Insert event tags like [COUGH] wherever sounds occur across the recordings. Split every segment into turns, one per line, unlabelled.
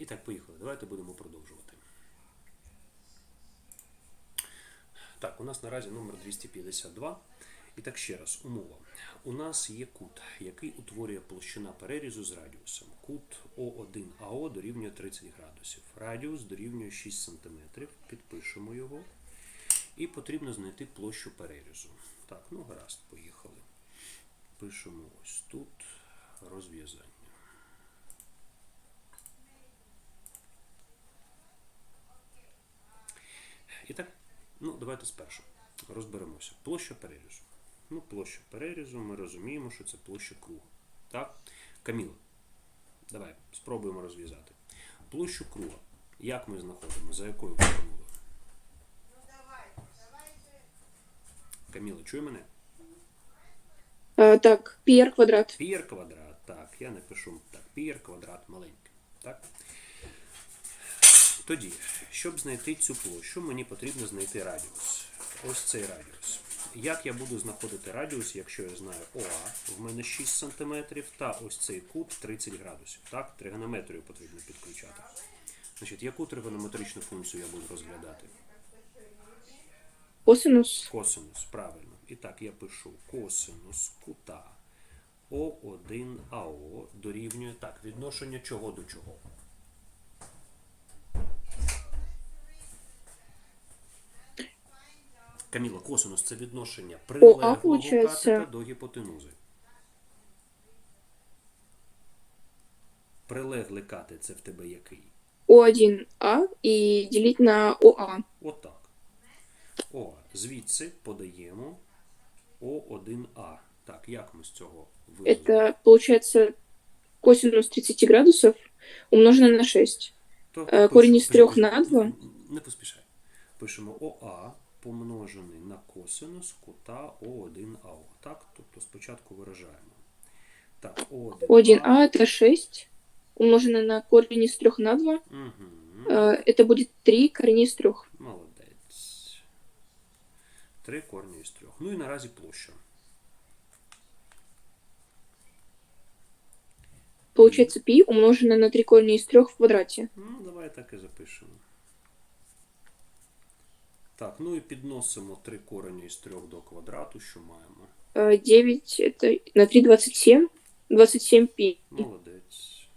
І так, поїхали. Давайте будемо продовжувати. Так, у нас наразі номер 252. І так ще раз, умова. У нас є кут, який утворює площина перерізу з радіусом. Кут О1АО дорівнює 30 градусів. Радіус дорівнює 6 см. Підпишемо його. І потрібно знайти площу перерізу. Так, ну гаразд, поїхали. Пишемо ось тут розв'язання. І так, ну давайте спершу розберемося. Площа перерізу. Ну, площа перерізу, ми розуміємо, що це площа круга. Так? Каміла, давай спробуємо розв'язати. Площу круга. Як ми знаходимо? За якою формулою? Каміла, чує мене?
А, так, пір квадрат.
Пір квадрат. Так, я напишу так, пір квадрат маленький. Так? Тоді, щоб знайти цю площу, мені потрібно знайти радіус. Ось цей радіус. Як я буду знаходити радіус, якщо я знаю ОА, в мене 6 см, та ось цей кут 30 градусів. Так, тригонометрію потрібно підключати. Значить, яку тригонометричну функцію я буду розглядати?
Косинус.
Косинус, правильно. І так, я пишу косинус кута О1АО дорівнює так, відношення чого до чого? Каміла, косинус це відношення прилеглого катета до гіпотенузи. Прилеглий катет це в тебе який?
О1А і діліть на ОА.
Отак. О, звідси подаємо О1А. Так, як ми з цього вивеземо?
Это получается косинус 30 градусов умноженное на 6.
То
е, корінь із трьох
пишемо-
на два.
Не поспішай. Пишемо ОА помножений на косинус кута О1АО. Так? Тобто спочатку виражаємо. Так, О1А.
О1А это 6 умноженное на корень из 3 на 2.
Угу.
Э, Это будет 3 корень из 3.
Молодець. Три корні із трьох. Ну і наразі площа.
Получается пи умноженное на 3 корня из 3 в квадрате.
Ну, давай так і запишемо. Так, ну і підносимо три корені із трьох до квадрату, що маємо.
Э, 9 это на 3 27. 27 пи.
Молодець.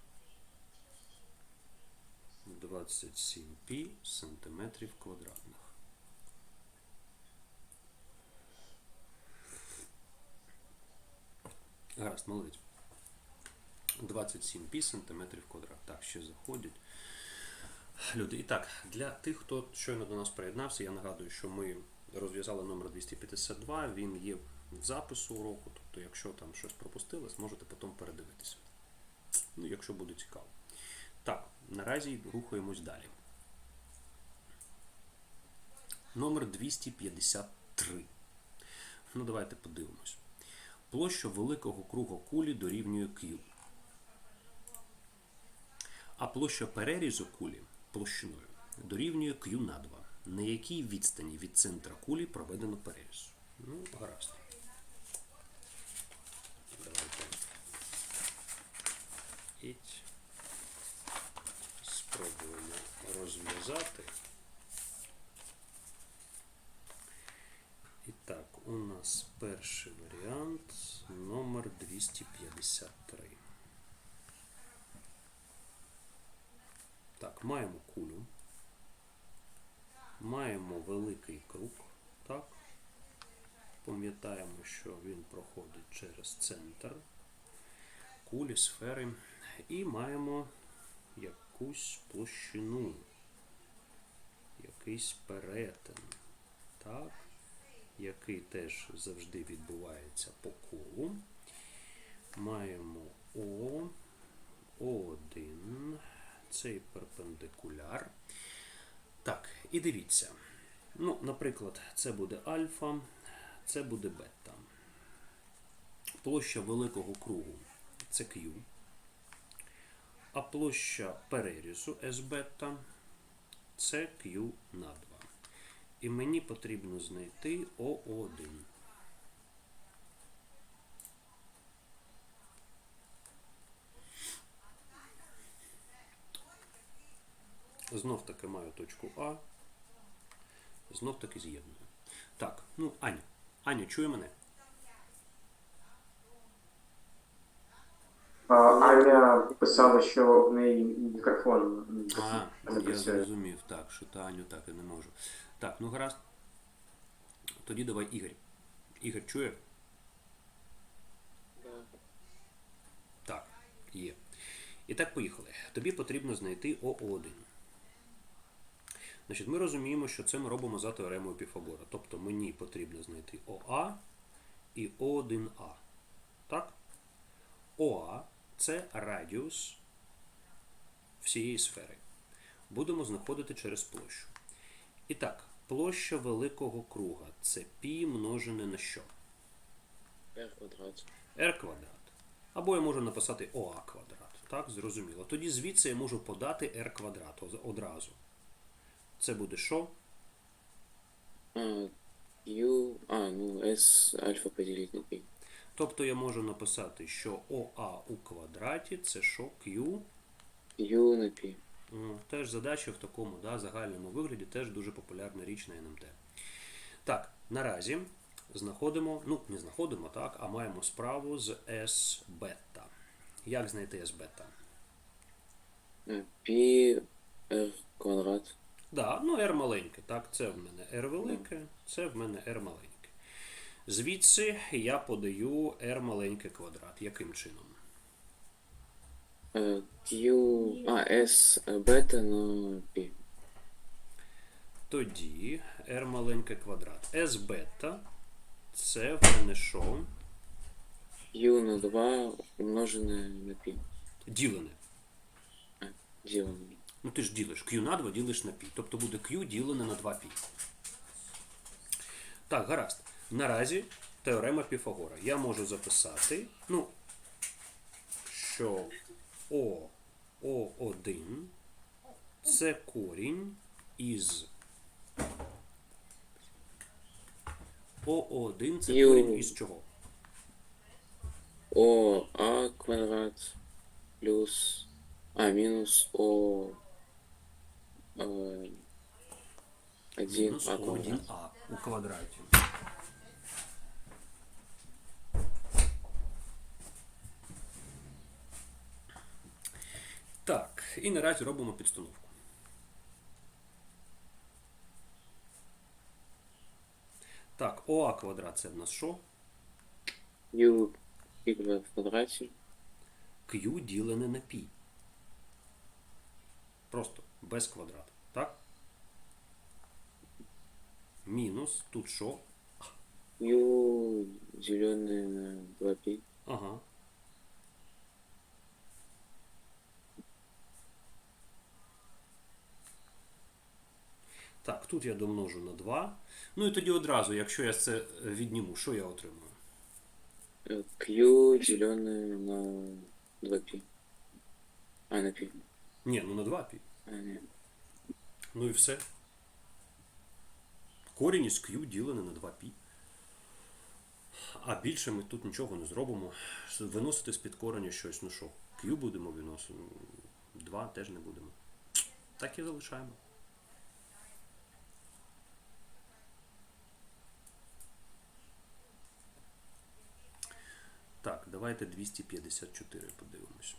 27 пі сантиметрів квадратних. Гаразд, молодець. 27 пі сантиметрів квадрат. Так, ще заходять. Люди, і так, для тих, хто щойно до нас приєднався, я нагадую, що ми розв'язали номер 252, він є в запису уроку, тобто, якщо там щось пропустили, зможете потім передивитися. Ну, якщо буде цікаво. Так, наразі рухаємось далі. Номер 253. Ну, давайте подивимось. Площа великого круга кулі дорівнює Q. А площа перерізу кулі площиною дорівнює Q на 2. На якій відстані від центра кулі проведено переріз? Ну, гаразд. Давайте. Іть. Спробуємо розв'язати. І так, у нас перший варіант номер 253. Так, маємо кулю. Маємо великий круг. Так. Пам'ятаємо, що він проходить через центр кулі, сфери. І маємо якусь площину, якийсь перетин, так, який теж завжди відбувається по колу. Маємо О, О1, цей перпендикуляр. Так, і дивіться. Ну, наприклад, це буде альфа, це буде бета. Площа великого кругу це Q. А площа перерізу S бета це Q на 2. І мені потрібно знайти О1. Знов таки маю точку А. Знов таки з'єдную. Так, ну, Аня. Аня, чує мене?
А, Аня писала, що в неї мікрофон
А, я зрозумів, так, що та Аню так і не можу. Так, ну гаразд. Тоді давай Ігор. Ігор чує? Так, є. І так, поїхали. Тобі потрібно знайти ОО1. Значить, ми розуміємо, що це ми робимо за теоремою Піфагора. Тобто мені потрібно знайти ОА і О1А. Так? ОА це радіус всієї сфери. Будемо знаходити через площу. І так, площа великого круга це пі множене на що?
R квадрат.
r квадрат. Або я можу написати ОА квадрат. Так, зрозуміло. Тоді звідси я можу подати r квадрат одразу. Це буде що?
Q... А, ну, S альфа поделить на P.
Тобто я можу написати, що ОА у квадраті це що? Q.
Q на P.
Теж задача в такому да, загальному вигляді, теж дуже популярна річ на НМТ. Так, наразі знаходимо, ну не знаходимо, так, а маємо справу з S бета. Як знайти S бета?
P R квадрат.
Да, ну R маленьке, так, це в мене R велике, це в мене R маленьке. Звідси я подаю R маленьке квадрат. Яким чином?
Q... А, S бета на P.
Тоді R маленьке квадрат. S бета це в мене що?
Q на 2 умноженное на P.
Ділене.
Делано.
Ну ти ж ділиш Q на 2 ділиш на π. Тобто буде Q ділене на 2π. Так, гаразд. Наразі теорема Піфагора. Я можу записати, ну, що О, О1 це корінь із О1 це
Ю.
корінь із чого?
О А квадрат плюс... А, минус О... э, 1 А квадрат.
1А у квадраті. Так, і наразі робимо підстановку. Так, ОА квадрат це в нас що?
Q в квадрате.
Q ділене на π. Просто без квадрата. Так? Мінус тут що?
Q деленное на 2π.
Ага. Так, тут я домножу на 2. Ну і тоді одразу, якщо я це е, відніму, що я отримую?
Э, Q деленное на 2π. А, на π.
Ні, ну на 2 пі.
А, нет.
Ну і все. Корінь із Q ділене на 2 пі. А більше ми тут нічого не зробимо. Виносити з-під кореня щось, ну що, Q будемо виносити. 2 теж не будемо. Так і залишаємо. Так, давайте 254 подивимось.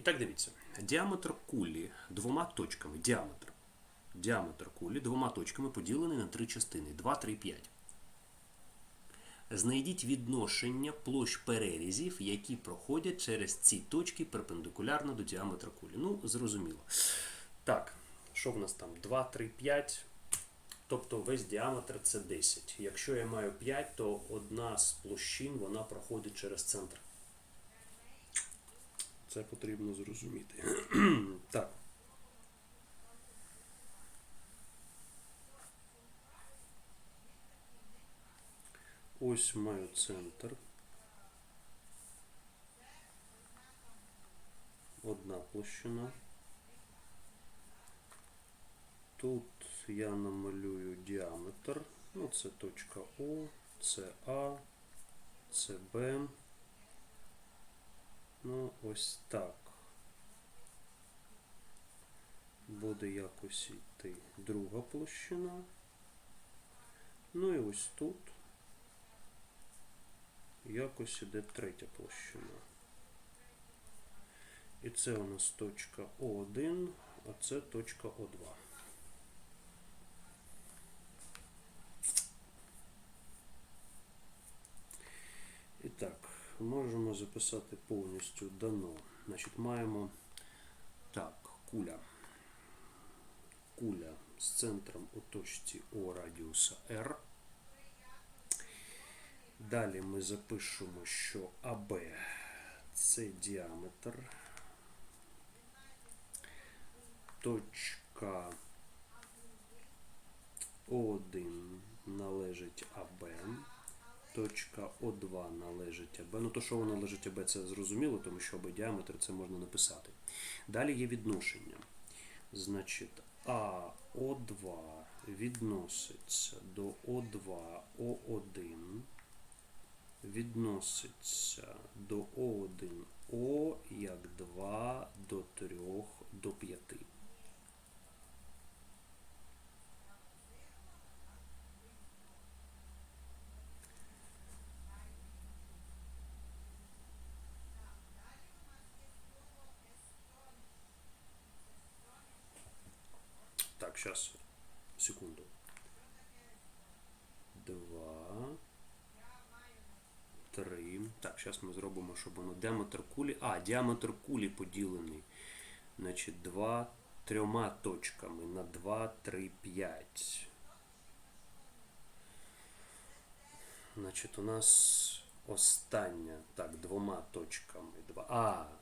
І так дивіться. Діаметр кулі двома точками. Діаметр. Діаметр кулі двома точками поділений на три частини. 2, 3, 5. Знайдіть відношення площ перерізів, які проходять через ці точки перпендикулярно до діаметра кулі. Ну, зрозуміло. Так, що в нас там? 2, 3, 5. Тобто весь діаметр це 10. Якщо я маю 5, то одна з площин вона проходить через центр. Це потрібно зрозуміти. [CLEARS THROAT] так. Ось маю центр. Одна площина. Тут я намалюю діаметр. Ну, це точка О, це А, це Б. Ну, ось так. Буде якось йти друга площина. Ну і ось тут якось іде третя площина. І це у нас точка О1, а це точка О2. І так, можемо записати повністю дано. Значить, маємо так, куля. Куля з центром у точці О радіуса R. Далі ми запишемо, що АБ це діаметр. Точка О1 належить АБ. Точка О2 належить АБ. Ну, то, що воно належить АБ, це зрозуміло, тому що АБ діаметр це можна написати. Далі є відношення. Значить, АО2 відноситься до О2 О1 відноситься до О1 О як 2 до 3 до 5. Так, сейчас, секунду. Два. Три. Так, зараз ми зробимо, щоб воно діаметр кулі. А, діаметр кулі поділений. Значить, 2 трьома точками на 2, 3, 5. Значить, у нас остання. Так, двома точками. Два. А.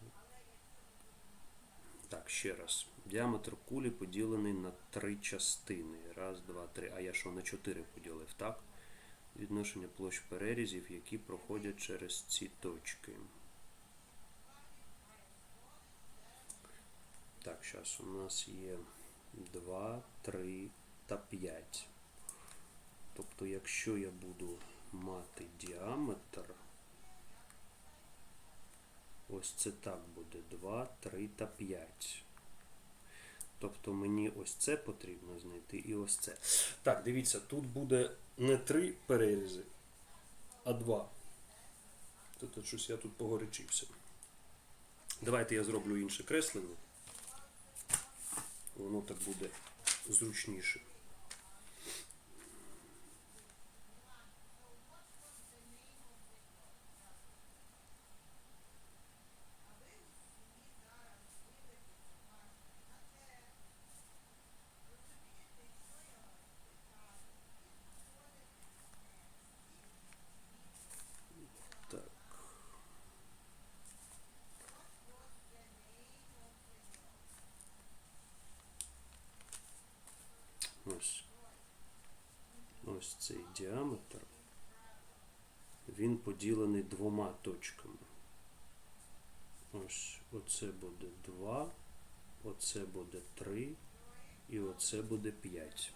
Так, ще раз. Діаметр кулі поділений на три частини. Раз, два, три. А я що на чотири поділив, так? Відношення площ перерізів, які проходять через ці точки. Так, зараз у нас є 2, 3 та 5. Тобто, якщо я буду мати діаметр, ось це так буде 2, 3 та 5. Тобто мені ось це потрібно знайти і ось це. Так, дивіться, тут буде не три перерізи, а два. Тут щось я тут погорячився. Давайте я зроблю інше креслення. Воно так буде зручніше. Так. Ось. Ось цей діаметр. Він поділений двома точками. Ось оце буде 2, оце буде 3 і оце буде 5.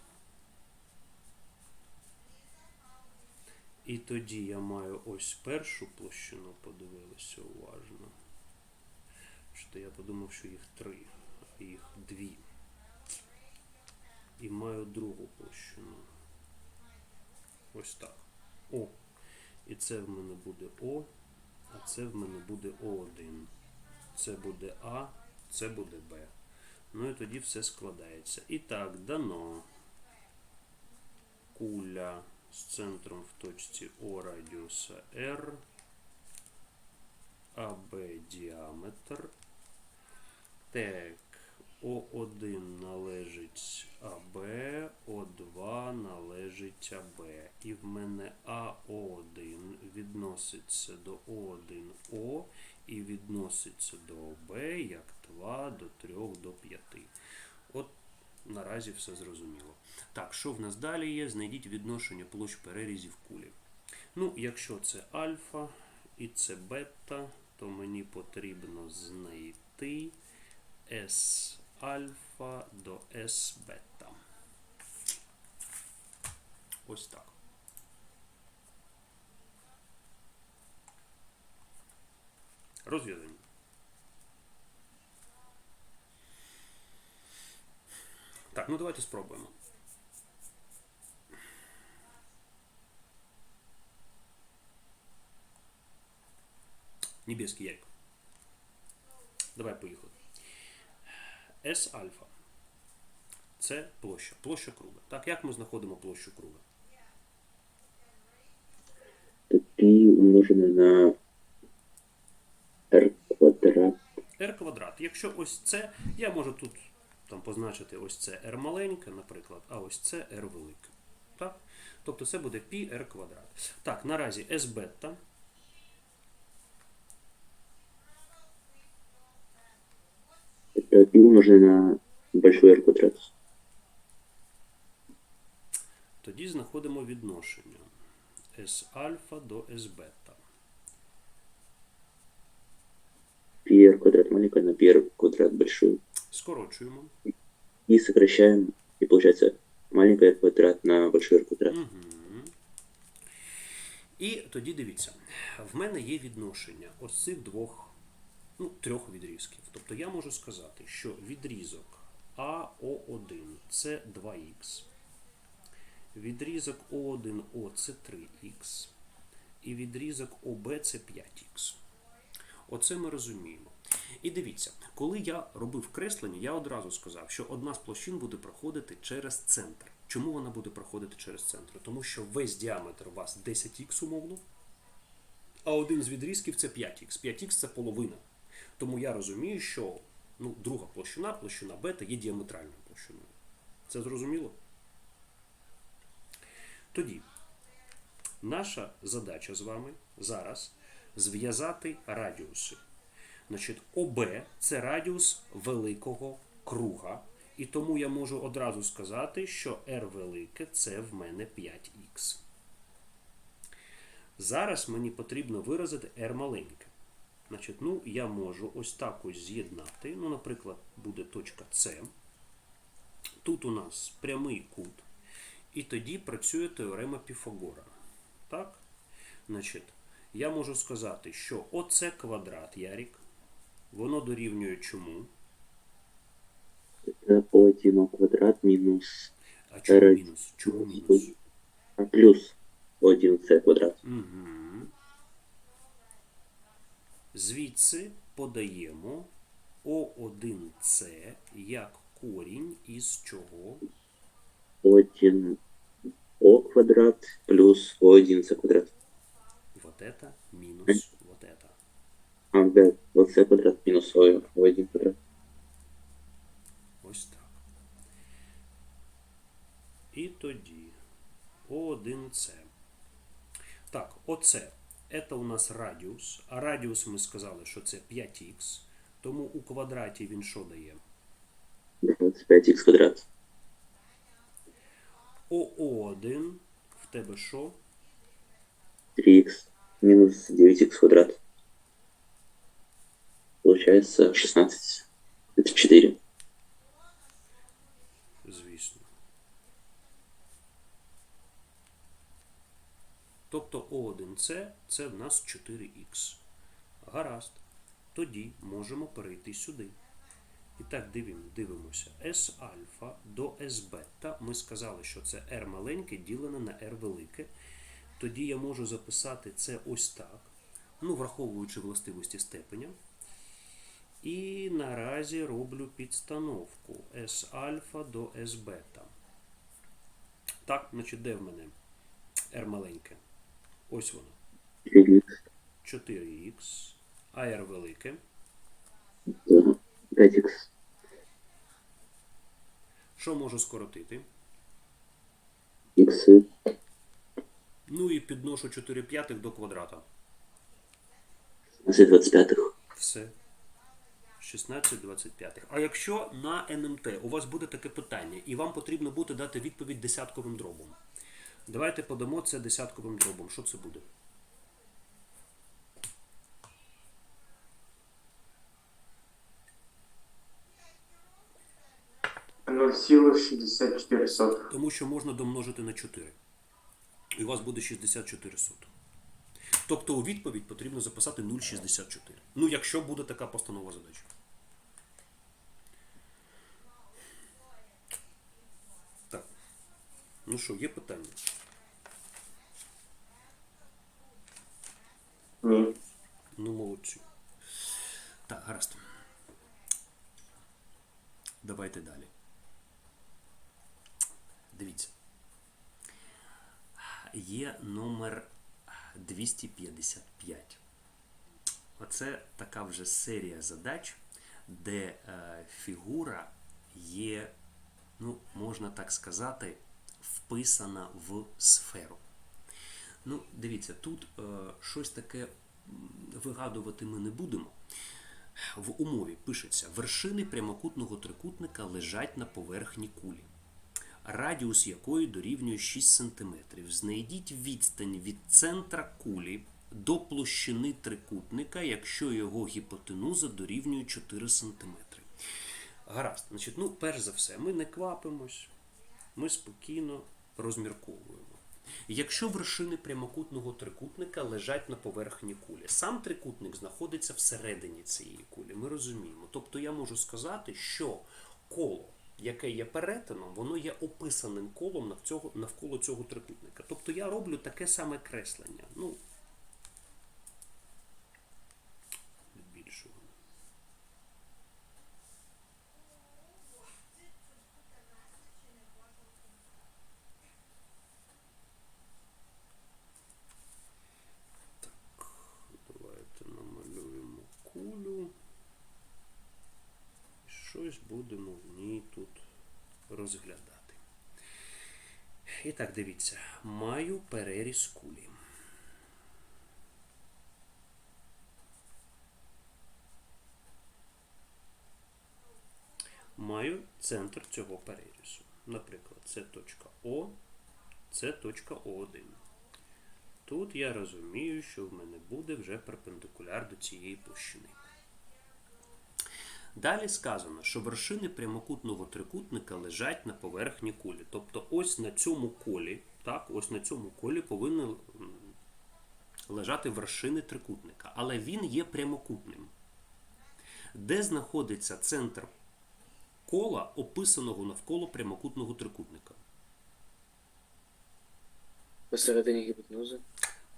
І тоді я маю ось першу площину, подивилися уважно. Що я подумав, що їх три, а їх дві. І маю другу площину. Ось так. О. І це в мене буде О, а це в мене буде О1. Це буде А, це буде Б. Ну і тоді все складається. І так, дано куля з центром в точці О радіуса R, АБ діаметр. Так, О1 належить АБ, О2 належить АБ. І в мене АО1 відноситься до О1О і відноситься до ОБ як 2 до 3 до 5. От наразі все зрозуміло. Так, що в нас далі є? Знайдіть відношення площ перерізів кулі. Ну, якщо це альфа і це бета, то мені потрібно знайти S альфа до С бета. Ось так. Розв'язані. Так, ну давайте спробуємо. Небесний як. Давай поїхали. S альфа. Це площа. Площа круга. Так, як ми знаходимо площу круга?
Π умножене на r квадрат
r квадрат. Якщо ось це, я можу тут там позначити ось це r маленьке, наприклад, а ось це r велике. Так? Тобто це буде π r квадрат. Так, наразі s бета.
Е, и умножене на большой r квадрат.
Тоді знаходимо відношення S альфа до S бета.
Пір квадрат маленька на пір квадрат большую.
Скорочуємо.
І сокращаємо. І виходить, маленька r квадрат на большой r квадрат.
Угу. І тоді дивіться, в мене є відношення ось цих двох ну, трьох відрізків. Тобто я можу сказати, що відрізок АО1 це 2х, відрізок О1О це 3х, і відрізок ОБ це 5х. Оце ми розуміємо. І дивіться, коли я робив креслення, я одразу сказав, що одна з площин буде проходити через центр. Чому вона буде проходити через центр? Тому що весь діаметр у вас 10х умовно, а один з відрізків це 5х. 5х це половина. Тому я розумію, що ну, друга площина, площина бета, є діаметральною площиною. Це зрозуміло? Тоді наша задача з вами зараз зв'язати радіуси. Значить, ОБ це радіус великого круга. І тому я можу одразу сказати, що R велике це в мене 5х. Зараз мені потрібно виразити R маленьке. Значить, ну, я можу ось так ось з'єднати. Ну, наприклад, буде точка С. Тут у нас прямий кут. І тоді працює теорема Піфагора. Так? Значить, я можу сказати, що оце квадрат Ярік. Воно дорівнює чому?
O1 квадрат минус
А чому мінус? Чому мінус?
а плюс O1c квадрат.
Угу. Звідси подаємо О1С як корінь із чого?
O1 O квадрат плюс O1c квадрат.
Вот это мінус вот это.
А, да, OC квадрат минус O, O1 квадрат.
Ось так. І тоді О1С. Так, оце. Це у нас радіус. А радіус ми сказали, що це 5х. Тому у квадраті він що дає?
25x квадрат.
ОО1 в тебе що?
3x минус 9x квадрат. Получается 16. Это 4.
О1С це в нас 4х. Гаразд. Тоді можемо перейти сюди. І так дивимо, дивимося. S альфа до S бета. Ми сказали, що це R маленьке ділене на R велике. Тоді я можу записати це ось так. Ну, враховуючи властивості степеня. І наразі роблю підстановку S альфа до S бета. Так, значить, де в мене R маленьке? Ось воно.
4x.
4х, а R велике.
5x.
Що можу скоротити?
Х.
Ну і підношу 4 п'ятих до квадрата.
16 25.
Все. 16 25. А якщо на НМТ у вас буде таке питання, і вам потрібно буде дати відповідь десятковим дробом. Давайте подамо це десятковим дробом. Що це буде?
Нуль цілих 64 сотих.
Тому що можна домножити на 4. І у вас буде 64 сотих. Тобто у відповідь потрібно записати 0,64. Ну, якщо буде така постанова задач. Ну що, є питання?
Ні.
Ну, молодці. Так, гаразд. Давайте далі. Дивіться. Є номер 255. Оце така вже серія задач, де е, фігура є, ну, можна так сказати, вписана в сферу. Ну, дивіться, тут е, щось таке вигадувати ми не будемо. В умові пишеться: вершини прямокутного трикутника лежать на поверхні кулі, радіус якої дорівнює 6 см. Знайдіть відстань від центра кулі до площини трикутника, якщо його гіпотенуза дорівнює 4 см. Гаразд, значить, ну, перш за все, ми не квапимось, ми спокійно розмірковуємо. Якщо вершини прямокутного трикутника лежать на поверхні кулі, сам трикутник знаходиться всередині цієї кулі, ми розуміємо. Тобто я можу сказати, що коло, яке є перетином, воно є описаним колом навколо цього трикутника. Тобто я роблю таке саме креслення. Ну, збільшую. Давайте намалюємо кулю. Щось будемо в ній тут розглядати. І так, дивіться, маю переріз кулі. Маю центр цього перерізу. Наприклад, це точка О, це точка О1. Тут я розумію, що в мене буде вже перпендикуляр до цієї площини. Далі сказано, що вершини прямокутного трикутника лежать на поверхні кулі. Тобто ось на цьому колі, так, ось на цьому колі повинні лежати вершини трикутника, але він є прямокутним. Де знаходиться центр кола, описаного навколо прямокутного трикутника?
Посередині гіпотенузи.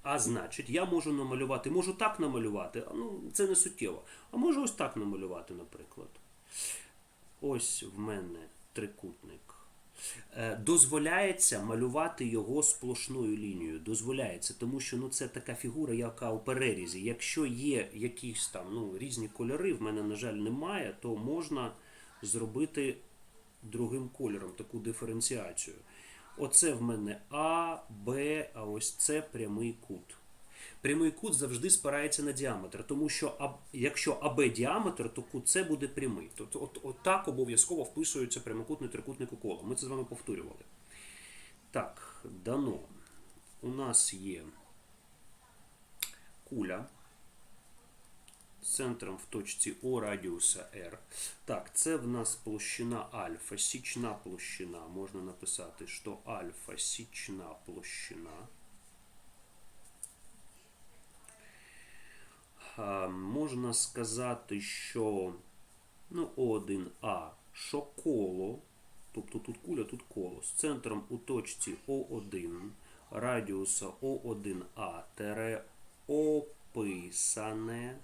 А значить, я можу намалювати, можу так намалювати, ну це не суттєво. А можу ось так намалювати, наприклад. Ось в мене трикутник. Е, Дозволяється малювати його сплошною лінією. Дозволяється, тому що ну, це така фігура, яка у перерізі. Якщо є якісь там ну, різні кольори, в мене, на жаль, немає, то можна зробити другим кольором таку диференціацію. Оце в мене А, Б, а ось це прямий кут. Прямий кут завжди спирається на діаметр, тому що якщо АБ діаметр, то кут С буде прямий. Тобто от, от так обов'язково вписується прямокутний трикутник у коло. Ми це з вами повторювали. Так, дано. У нас є куля центром в точці О радіуса R. Так, це в нас площина альфа, січна площина. Можна написати, що альфа січна площина. Можна сказати, що ну, О1А, що коло, тобто тут куля, тут коло, з центром у точці О1 радіуса О1А тере описане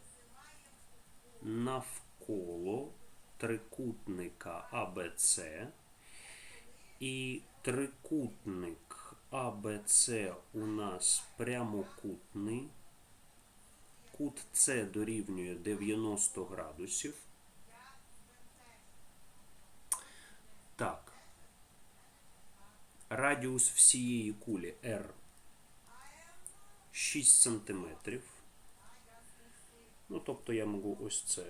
навколо трикутника АБЦ і трикутник АБЦ у нас прямокутний. Кут С дорівнює 90 градусів. Так. Радіус всієї кулі R 6 сантиметрів. Ну, тобто я можу ось це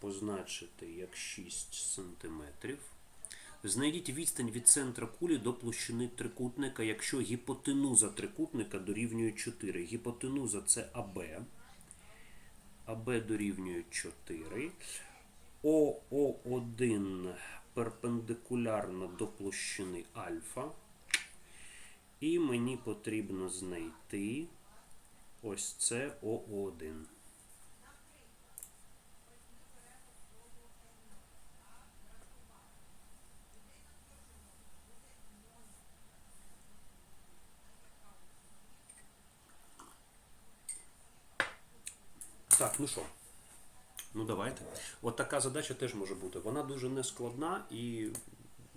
позначити як 6 сантиметрів. Знайдіть відстань від центра кулі до площини трикутника, якщо гіпотенуза трикутника дорівнює 4. Гіпотенуза це АБ. АБ дорівнює 4. ОО1 перпендикулярно до площини альфа. І мені потрібно знайти ось це ОО1. Так, ну що? Ну давайте. От така задача теж може бути. Вона дуже нескладна і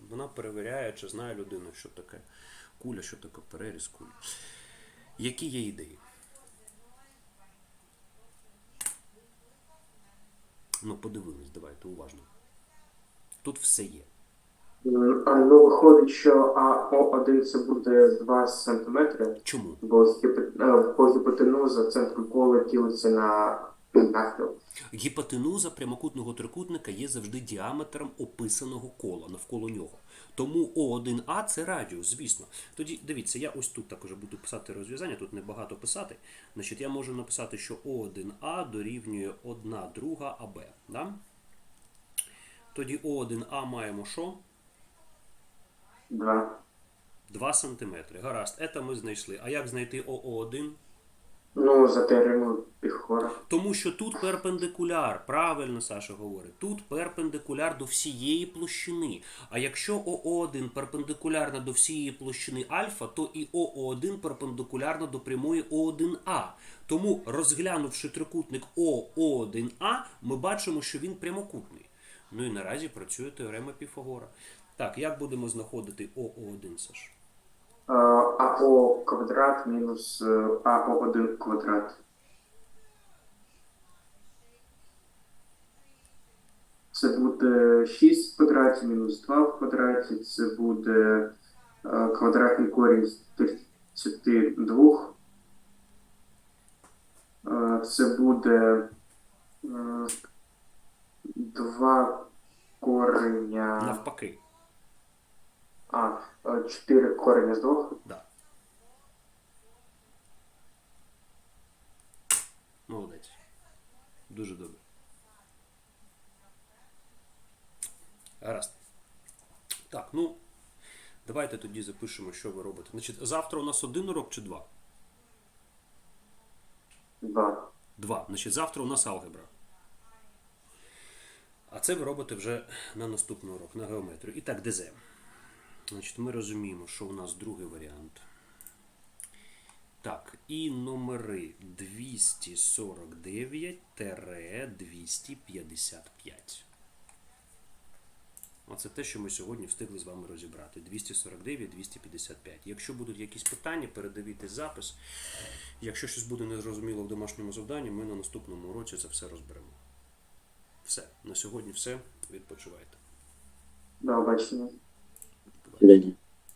вона перевіряє, чи знає людина, що таке куля, що таке переріз кулі. Які є ідеї? Ну, подивились, давайте уважно. Тут все є.
Ну виходить, що АО1 це буде 2 см,
Чому?
бо е, гіпотенуза центру кола ділиться на навпіл.
Гіпотенуза прямокутного трикутника є завжди діаметром описаного кола навколо нього. Тому О1А це радіус, звісно. Тоді дивіться, я ось тут також буду писати розв'язання, тут небагато писати. Значить, я можу написати, що О1А дорівнює 1 друга АБ. Да? Тоді О1А маємо що?
2.
2 см. Гаразд, це ми знайшли. А як знайти ОО1?
Ну, за теоремою Піхора.
Тому що тут перпендикуляр, правильно Саша говорить, тут перпендикуляр до всієї площини. А якщо ОО1 перпендикулярна до всієї площини альфа, то і ОО1 перпендикулярна до прямої О1А. Тому, розглянувши трикутник ОО1А, ми бачимо, що він прямокутний. Ну і наразі працює теорема Піфагора. Так, як будемо знаходити ОО1, Саш?
Е, АО квадрат мінус е, АО1 квадрат. Це буде 6 в квадраті мінус 2 в квадраті. Це буде е, квадратний корінь з 32. Е, Це буде 2 кореня.
Навпаки.
А, 4 кореня з 2.
Да. Молодець. Дуже добре. Гаразд. Так, ну, давайте тоді запишемо, що ви робите. Значить, завтра у нас один урок чи два?
2.
Два. Значить, завтра у нас алгебра. А це ви робите вже на наступний урок, на геометрію. І так, ДЗ. Значить, ми розуміємо, що у нас другий варіант. Так, і номери 249-255. Оце те, що ми сьогодні встигли з вами розібрати. 249-255. Якщо будуть якісь питання, передавайте запис. Якщо щось буде незрозуміло в домашньому завданні, ми на наступному уроці це все розберемо. Все. На сьогодні все. Відпочивайте.
До побачення.
До свидания.